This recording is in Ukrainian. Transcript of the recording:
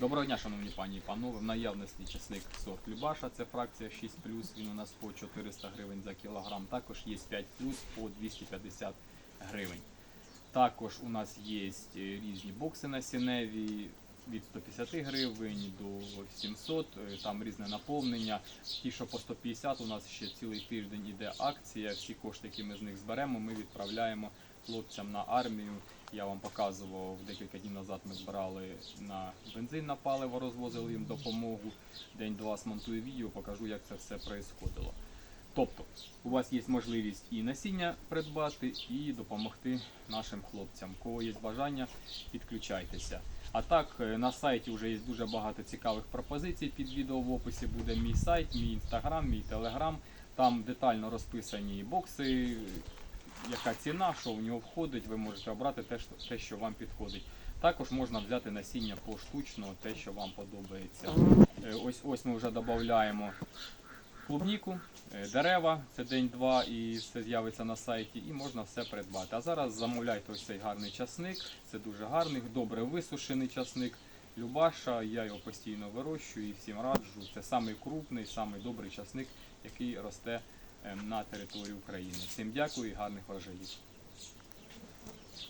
Доброго дня, шановні пані і панове. В наявності часник сорт Любаша, це фракція 6 Він у нас по 400 гривень за кілограм. Також є 5 по 250 гривень. Також у нас є е, різні бокси насінневі від 150 гривень до 700, е, там різне наповнення. Ті, що по 150, у нас ще цілий тиждень іде акція. Всі кошти, які ми з них зберемо, ми відправляємо хлопцям на армію. Я вам показував декілька днів назад. Ми збирали на бензин на паливо, розвозили їм допомогу. День-два смонтую відео, покажу, як це все происходило. Тобто, у вас є можливість і насіння придбати, і допомогти нашим хлопцям. У кого є бажання, підключайтеся. А так, е, на сайті вже є дуже багато цікавих пропозицій. Під відео в описі буде мій сайт, мій інстаграм, мій телеграм. Там детально розписані бокси, яка ціна, що в нього входить. Ви можете обрати те, що- те, що вам підходить. Також можна взяти насіння поштучно, те, що вам подобається. Е, Ось ось ми вже додаємо клубніку, е, дерева, це день-два і все з'явиться на сайті, і можна все придбати. А зараз замовляйте ось цей гарний часник. Це дуже гарний, добре висушений часник. Любаша, я його постійно вирощую і всім раджу. Це самий крупний, самий добрий часник, який росте на території України. Всім дякую і гарних врожаїв.